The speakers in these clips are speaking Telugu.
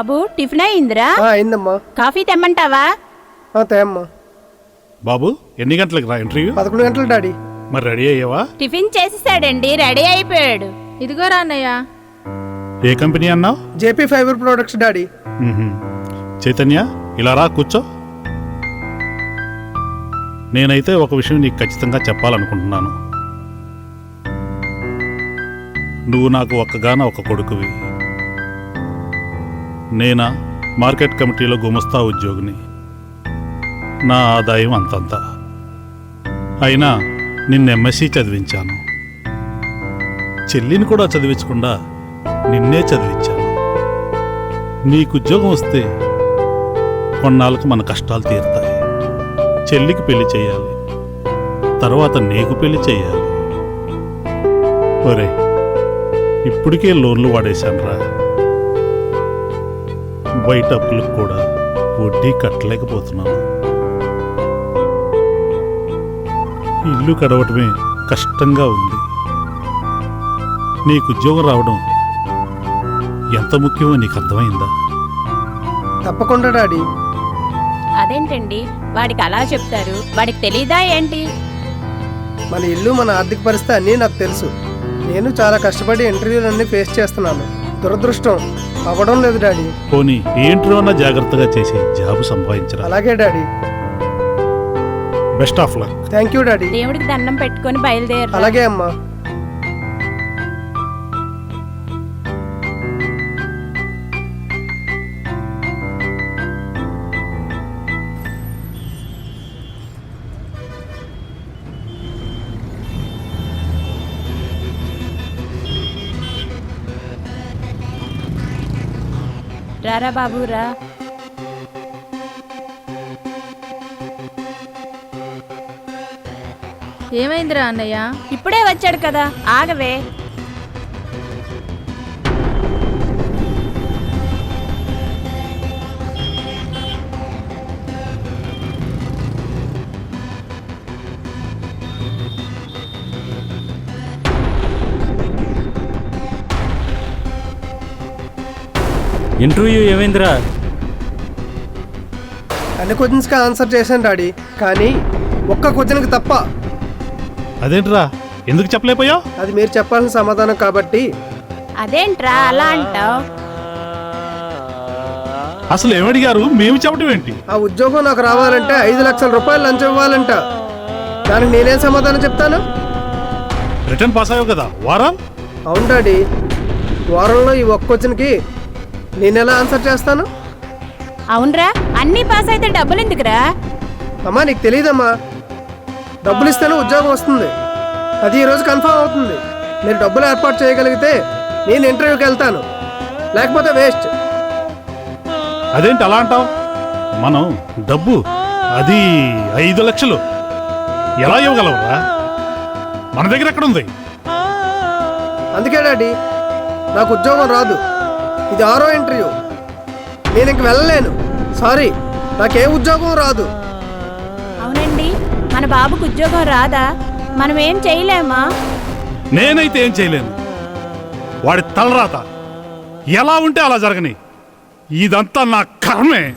బాబు టిఫిన్ అయిందిరా అయిందమ్మా కాఫీ తెమ్మంటావా? తేమ్మా. బాబు ఎన్ని గంటలకు రా ఇంటర్వ్యూ? పదకొండు గంటలు డాడీ. మరి రెడీ అయ్యావా? టిఫిన్ చేసేసాడండి రెడీ అయిపోయాడు. ఇదిగోరా అన్నయ్య. ఏ కంపెనీ అన్నావు? JP fiber products daddy. Chaitanya ఇలా రా కూర్చో. నేనైతే ఒక విషయం నీకు ఖచ్చితంగా చెప్పాలనుకుంటున్నాను. నువ్వు నాకు ఒక్కగాన ఒక కొడుకువి. నేనా? మార్కెట్ కమిటీలో గుమస్తా ఉద్యోగిని. నా ఆదాయం అంతంత. అయినా నిన్ను ఎంఎస్సి చదివించాను. చెల్లిని కూడా చదివించకుండా నిన్నే చదివించాను. నీకు ఉద్యోగం వస్తే కొన్నాళ్ళకు మన కష్టాలు తీరుతాయి. చెల్లికి పెళ్ళి చేయాలి. తర్వాత నీకు పెళ్ళి చేయాలి. ఒరే ఇప్పటికే లోన్లు వాడేశానురా. బయట అప్పులకు కూడా వడ్డీ కట్టలేకపోతున్నాను ఇల్లు కడవటమే కష్టంగా ఉంది. నీకు ఉద్యోగం రావడం ఎంత ముఖ్యమో నీకు అర్థమైందా? తప్పకుండా డాడీ. అదేంటండి? వాడికి అలా చెప్తారు. వాడికి తెలీదా ఏంటి? మన ఇల్లు మన ఆర్థిక పరిస్థితి అన్నీ నాకు తెలుసు. నేను చాలా కష్టపడి ఇంటర్వ్యూలన్నీ ఫేస్ చేస్తున్నాను. దురదృష్టం. అవ్వడం లేదు డాడీ. పోనీ ఏంట్రో అన్న జాగ్రత్తగా చేసి జాబు సంపాదించరా? అలాగే daddy. Best of luck. Thank you daddy. దేవుడికి దండం పెట్టుకొని బయలుదేరు అలాగే అమ్మా. రారా బాబు రా. ఏమైందిరా అన్నయ్య? ఇప్పుడే వచ్చాడు కదా ఆగవే. ఇంటర్వ్యూ ఏమైందిరా? అన్ని క్వశ్చన్స్కి ఆన్సర్ చేశాను డాడీ కానీ ఒక్క క్వశ్చన్కి తప్ప. అదేంట్రా? ఎందుకు చెప్పలేకపోయావు? అది మీరు చెప్పాల్సిన సమాధానం కాబట్టి. అదేంట్రా అలా అంటావు? అసలు ఏమడిగారు? మేము చెప్పడం ఏంటి? ఆ ఉద్యోగం నాకు రావాలంటే ఐదు లక్షల రూపాయలు లంచం ఇవ్వాలంట. దానికి నేనేం సమాధానం చెప్తాను? రిటర్న్ పాస్ అయ్యావు కదా వారం? అవును డాడీ వారంలో ఈ ఒక్క క్వశ్చన్కి నేను ఎలా ఆన్సర్ చేస్తాను? అవునరా అన్నీ పాస్ అయితే డబ్బులు ఎందుకురా? అమ్మా నీకు తెలియదమ్మా డబ్బులు ఇస్తేనే ఉద్యోగం వస్తుంది. అది ఈరోజు కన్ఫర్మ్ అవుతుంది. మీరు డబ్బులు ఏర్పాటు చేయగలిగితే నేను ఇంటర్వ్యూకి వెళ్తాను. లేకపోతే వేస్ట్. అదేంటి అలా అంటావు? మనం డబ్బు అది ఐదు లక్షలు. ఎలా ఇవ్వగలవురా? మన దగ్గర ఎక్కడ ఉంది అందుకే డాడీ నాకు ఉద్యోగం రాదు. ఇది ఆరో ఇంటర్వ్యూ. నేను ఇంక వెళ్ళలేను. సారీ నాకే ఉద్యోగం రాదు. అవునండి మన బాబుకు ఉద్యోగం రాదా? మనం ఏం చేయలేమా? నేనైతే ఏం చేయలేను. వాడి తలరాత. ఎలా ఉంటే అలా జరగని. ఇదంతా నా కర్మే.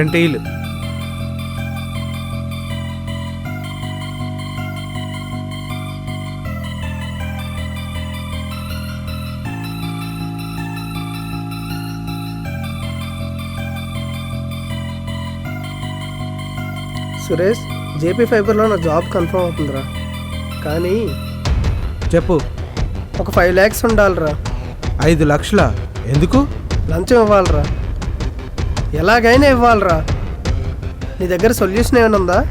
రెండు టీలు సురేష్ జేపీ ఫైబర్లో నా జాబ్ కన్ఫర్మ్ అవుతుందిరా. కానీ చెప్పు. ఒక ఫైవ్ ల్యాక్స్ ఉండాలిరా. ఐదు లక్షల? ఎందుకు? లంచం ఇవ్వాలిరా. ఎలాగైనా ఇవ్వాలిరా. నీ దగ్గర సొల్యూషన్ ఏమైనా ఉందా?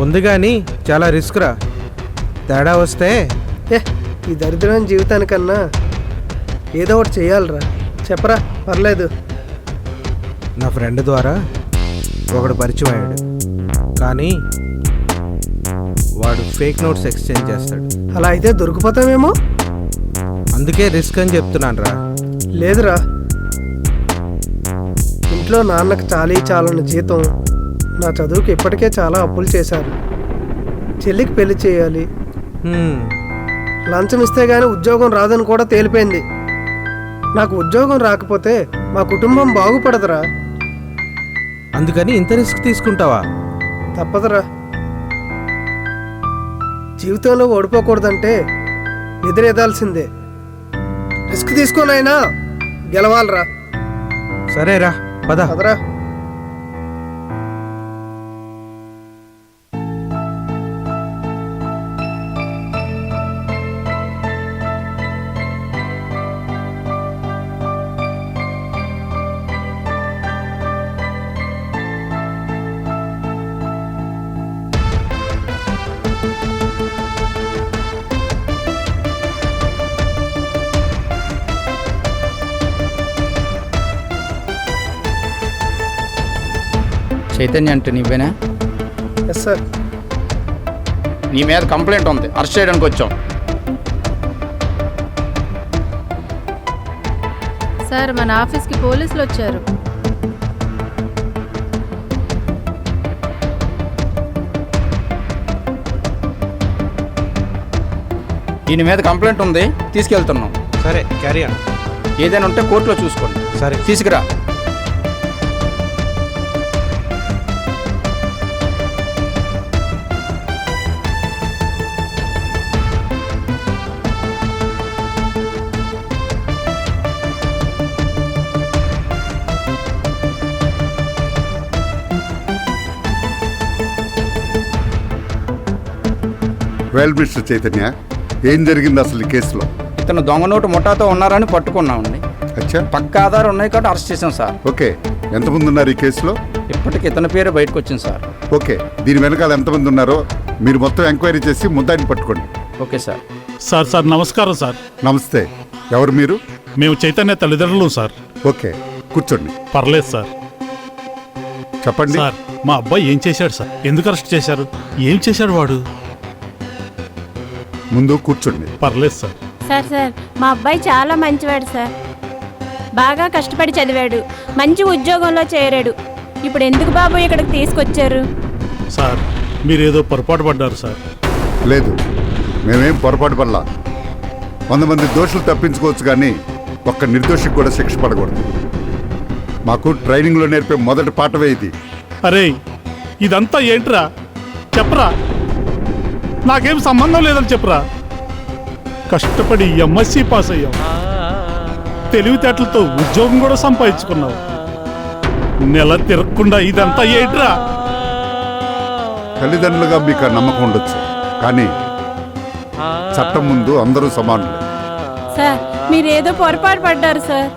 ఉంది కానీ చాలా రిస్క్ రా తేడా వస్తే? ఏ ఈ దరిద్రమైన జీవితానికన్నా ఏదో ఒకటి చేయాలిరా. చెప్పరా పర్లేదు. నా ఫ్రెండ్ ద్వారా ఒకడు పరిచయం అయ్యాడు. కానీ వాడు ఫేక్ నోట్స్ ఎక్స్చేంజ్ చేస్తాడు. అలా అయితే దొరికిపోతామేమో? అందుకే రిస్క్ అని చెప్తున్నాను రా లేదురా. ఇంట్లో నాన్నకు చాలీ చాలని జీతం నా చదువుకి ఇప్పటికే చాలా అప్పులు చేశారు. చెల్లికి పెళ్ళి చేయాలి. లంచం ఇస్తే గానీ ఉద్యోగం రాదని కూడా తేలిపోయింది. నాకు ఉద్యోగం రాకపోతే మా కుటుంబం బాగుపడదురా. అందుకని ఇంత రిస్క్ తీసుకుంటావా? తప్పదురా. జీవితంలో ఓడిపోకూడదంటే ఎదురెదాల్సిందే. రిస్క్ తీసుకోనైనా గెలవాలరా. సరేరా. పద. పదరా. చైతన్య అంటే నువ్వేనా ఎస్ సార్ నీ మీద కంప్లైంట్ ఉంది. అరెస్ట్ చేయడానికి వచ్చాం. సార్ మన ఆఫీస్కి పోలీసులు వచ్చారు. దీని మీద కంప్లైంట్ ఉంది. తీసుకెళ్తున్నాం. సరే క్యారీ ఏదైనా ఉంటే కోర్టులో చూసుకోండి. సరే. తీసుకురా. వెల్ మిస్టర్ చైతన్య ఏం జరిగింది అసలు ఈ కేసులో? ఇతను దొంగ నోటు ముఠాతో ఉన్నారని పట్టుకున్నామండి. అచ్చా. పక్క ఆధారం ఉన్నాయి కాబట్టి అరెస్ట్ చేసాం సార్. ఓకే. ఎంతమంది ఉన్నారు ఈ కేసులో? ఇప్పటికి ఇతని పేరు బయటకు వచ్చింది సార్. ఓకే. దీని వెనకాల ఎంతమంది ఉన్నారో మీరు మొత్తం ఎంక్వైరీ చేసి ముద్దాయిని పట్టుకోండి. Okay sir. సార్ సార్ నమస్కారం సార్. నమస్తే. ఎవరు మీరు? మేము చైతన్య తల్లిదండ్రులు సార్. ఓకే. కూర్చోండి. పర్లేదు సార్. చెప్పండి. సార్ మా అబ్బాయి ఏం చేశాడు సార్? ఎందుకు అరెస్ట్ చేశారు? ఏం చేశాడు వాడు? ముందు కూర్చోండి. పర్లేదు సార్. సార్ సార్ మా అబ్బాయి చాలా మంచివాడు సార్. బాగా కష్టపడి చదివాడు. మంచి ఉద్యోగంలో చేరాడు. ఇప్పుడు ఎందుకు బాబు ఇక్కడికి తీసుకొచ్చారు? సార్ మీరేదో పొరపాటు పడ్డారు సార్. లేదు మేమేం పొరపాటు పడలా. వంద మంది దోషులు తప్పించుకోవచ్చు కానీ ఒక్క నిర్దోషికి కూడా శిక్ష పడకూడదు. మాకు ట్రైనింగ్లో నేర్పే మొదటి పాఠమే ఇది. అరే ఇదంతా ఏంట్రా? చెప్పరా? నాకేం సంబంధం లేదని చెప్పరా. కష్టపడి ఎంఎస్సి పాస్ అయ్యాం తెలివితేటలతో ఉద్యోగం కూడా సంపాదించుకున్నావు. నెల తిరగకుండా ఇదంతా ఏంట్రా? తల్లిదండ్రులుగా మీకు నమ్మకం ఉండొచ్చు. కానీ చట్టం ముందు అందరూ సమానులే. సార్ మీరేదో పొరపాటు పడ్డారు సార్.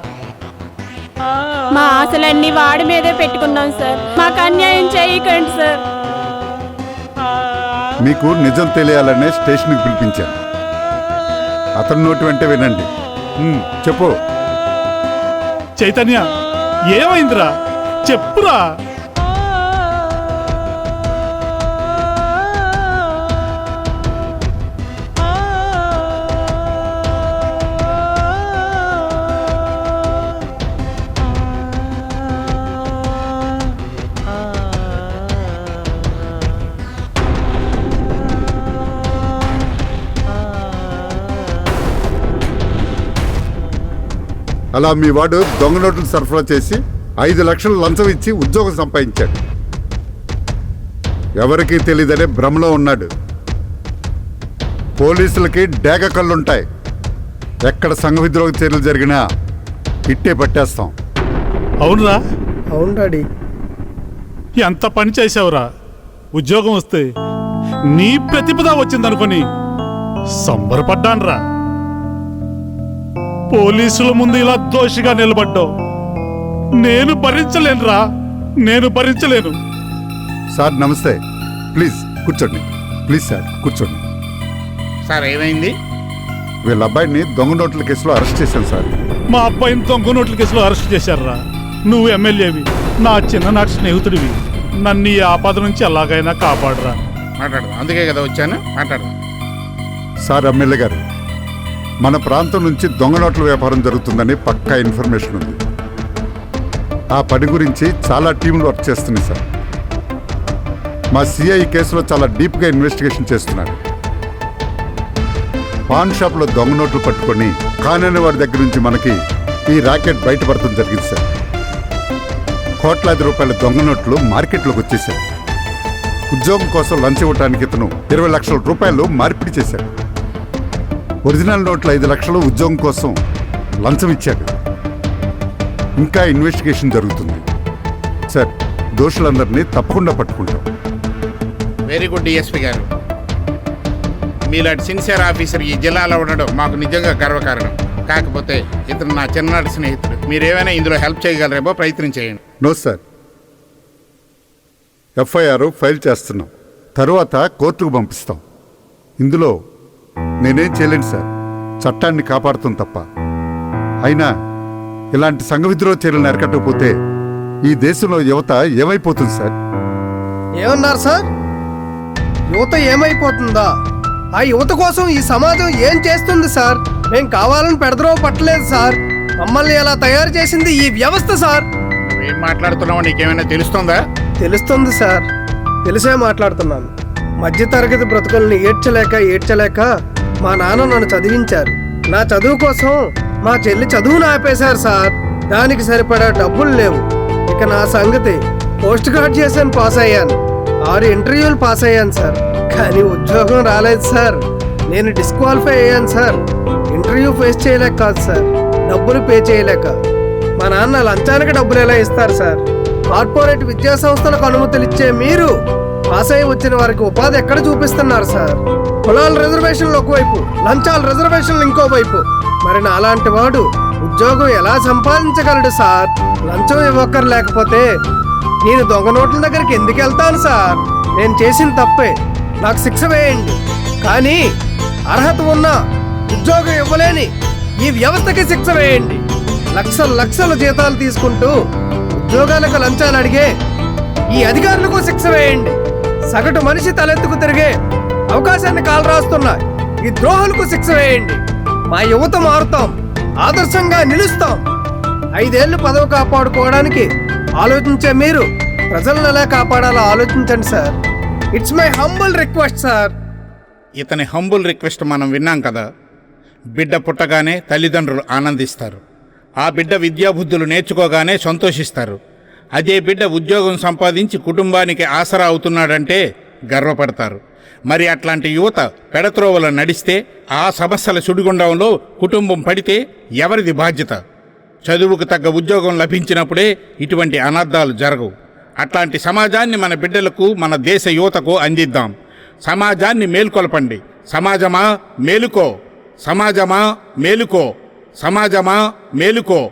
మా ఆశలన్నీ వాడి మీదే పెట్టుకున్నాం సార్. మాకు అన్యాయం చేయకండి సార్. మీకు నిజం తెలియాలనే స్టేషన్కి పిలిపించాను. అతని నోటి వెంటే వినండి. ఉమ్, చెప్పు. చైతన్య ఏమైందిరా? చెప్పురా. అలా మీ వాడు దొంగ నోట్లు సరఫరా చేసి ఐదు లక్షలు లంచం ఇచ్చి ఉద్యోగం సంపాదించాడు. ఎవరికీ తెలియదనే భ్రమలో ఉన్నాడు. పోలీసులకి డేగ కళ్ళుంటాయి. ఎక్కడ సంఘ విద్రోహ చర్యలు జరిగినా ఇట్టే పట్టేస్తాం. అవునరా. అవును డాడీ. ఎంత పని చేసావురా ఉద్యోగం వస్తే నీ ప్రతిపద వచ్చిందనుకొని సంబరపడ్డాన్రా. పోలీసుల ముందు ఇలా దోషిగా నిలబడ్డావు. నేను భరించలేనురా. నేను భరించలేను. సార్ నమస్తే. ప్లీజ్ కూర్చోండి. ప్లీజ్ సార్ కూర్చోండి. సార్ ఏమైంది? వీళ్ళ అబ్బాయిని దొంగ నోట్ల కేసులో అరెస్ట్ చేశాను సార్. మా అబ్బాయిని దొంగ నోట్ల కేసులో అరెస్ట్ చేశారురా నువ్వు ఎమ్మెల్యేవి. నా చిన్ననాటి స్నేహితుడివి. నన్ను ఈ ఆపద నుంచి ఎలాగైనా కాపాడరా. మాట్లాడదాం. అందుకే కదా వచ్చాను. మాట్లాడదాం. సార్ ఎమ్మెల్యే గారు మన ప్రాంతం నుంచి దొంగ నోట్ల వ్యాపారం జరుగుతుందని పక్కా ఇన్ఫర్మేషన్ ఉంది. ఆ పని గురించి చాలా టీంలు వర్క్ చేస్తున్నాయి సార్. మా సిఐ కేసులో చాలా డీప్గా ఇన్వెస్టిగేషన్ చేస్తున్నారు. పాన్ షాప్లో దొంగ నోట్లు పట్టుకొని కానని వారి దగ్గర నుంచి మనకి ఈ రాకెట్ బయటపడటం జరిగింది సార్. కోట్లాది రూపాయల దొంగ నోట్లు మార్కెట్లోకి వచ్చేసాయి ఉద్యోగం కోసం లంచ్ ఇవ్వడానికి ఇతను ఇరవై లక్షల రూపాయలు మార్పిడి చేశాడు. ఒరిజినల్ నోట్లు ఐదు లక్షలు ఉద్యోగం కోసం లంచం ఇచ్చాడు. ఇంకా ఇన్వెస్టిగేషన్ జరుగుతుంది. సార్ దోషులందరినీ తప్పకుండా పట్టుకుంటాం. వెరీ గుడ్ డిఎస్పి గారు. మీలాంటి సిన్సియర్ ఆఫీసర్ ఈ జిల్లాలో ఉండడం మాకు నిజంగా గర్వకారణం. కాకపోతే ఇతను నా చిన్ననాటి స్నేహితుడు. మీరేమైనా ఇందులో హెల్ప్ చేయగలరేమో ప్రయత్నం చేయండి. నో సార్ ఎఫ్ఐఆర్ ఫైల్ చేస్తున్నాం. తరువాత కోర్టుకు పంపిస్తాం. ఇందులో నేనేం చేయలేను సార్. చట్టాన్ని కాపాడుతాం తప్ప. అయినా ఇలాంటి సంఘ విద్రోహ చర్యలను అరికట్టకపోతే ఈ దేశంలో యువత ఏమైపోతుంది సార్? ఏమన్నారు సార్? యువత ఏమైపోతుందా? ఆ యువత కోసం ఈ సమాజం ఏం చేస్తుంది సార్? మేం కావాలని పెడద్రోవ పట్టలేదు సార్. మమ్మల్ని ఎలా తయారు చేసింది ఈ వ్యవస్థ సార్? ఏం మాట్లాడుతున్నావో నీకేమైనా తెలుస్తుందా? తెలుస్తుంది సార్. తెలిసే మాట్లాడుతున్నాను. మధ్యతరగతి బ్రతుకుల్ని ఏడ్చలేక ఏడ్చలేక మా నాన్న నన్ను చదివించారు. నా చదువు కోసం మా చెల్లి చదువును ఆపేశారు సార్. దానికి సరిపడా డబ్బులు లేవు. ఇక నా సంగతి పోస్ట్ గ్రాడ్యుయేషన్ పాస్ అయ్యాను. ఆరు ఇంటర్వ్యూలు పాస్ అయ్యాను సార్. కానీ ఉద్యోగం రాలేదు సార్. నేను డిస్క్వాలిఫై అయ్యాను సార్. ఇంటర్వ్యూ ఫేస్ చేయలేక కాదు సార్. డబ్బులు పే చేయలేక. మా నాన్న లంచానికి డబ్బులు ఎలా ఇస్తారు సార్? కార్పొరేట్ విద్యా సంస్థలకు అనుమతులు ఇచ్చే మీరు పాస్ అయి వచ్చిన వారికి ఉపాధి ఎక్కడ చూపిస్తున్నారు సార్? కులాల రిజర్వేషన్లు ఒకవైపు లంచాల రిజర్వేషన్లు ఇంకోవైపు. మరి నాలాంటి వాడు ఉద్యోగం ఎలా సంపాదించగలడు సార్? లంచం ఇవ్వక్కర్ లేకపోతే నేను దొంగ నోట్ల దగ్గరికి ఎందుకు వెళ్తాను సార్? నేను చేసిన తప్పే. నాకు శిక్ష వేయండి. కానీ అర్హత ఉన్న ఉద్యోగం ఇవ్వలేని ఈ వ్యవస్థకి శిక్ష వేయండి. లక్షల లక్షల జీతాలు తీసుకుంటూ ఉద్యోగాలకు లంచాలు అడిగే ఈ అధికారులకు శిక్ష వేయండి. సగటు మనిషి తలెత్తుకు తిరిగే అవకాశాన్ని కాలరాస్తున్న ఈ ద్రోహులకు శిక్ష వేయండి. మా యువత మారుతాం. ఆదర్శంగా నిలుస్తాం. ఐదేళ్ళు పదవి కాపాడుకోవడానికి ఆలోచించే మీరు ప్రజలను ఎలా కాపాడాలో ఆలోచించండి sir. It's my humble request sir. ఇతని హంబుల్ రిక్వెస్ట్ మనం విన్నాం కదా. బిడ్డ పుట్టగానే తల్లిదండ్రులు ఆనందిస్తారు. ఆ బిడ్డ విద్యాబుద్ధులు నేర్చుకోగానే సంతోషిస్తారు. అదే బిడ్డ ఉద్యోగం సంపాదించి కుటుంబానికి ఆసరా అవుతున్నాడంటే గర్వపడతారు. మరి అట్లాంటి యువత పెడత్రోవల నడిస్తే ఆ సమస్యల సుడిగుండంలో కుటుంబం పడితే ఎవరిది బాధ్యత? చదువుకు తగ్గ ఉద్యోగం లభించినప్పుడే ఇటువంటి అనర్థాలు జరగవు. అట్లాంటి సమాజాన్ని మన బిడ్డలకు మన దేశ యువతకు అందిద్దాం. సమాజాన్ని మేల్కొల్పండి. సమాజమా మేలుకో. సమాజమా మేలుకో. సమాజమా మేలుకో.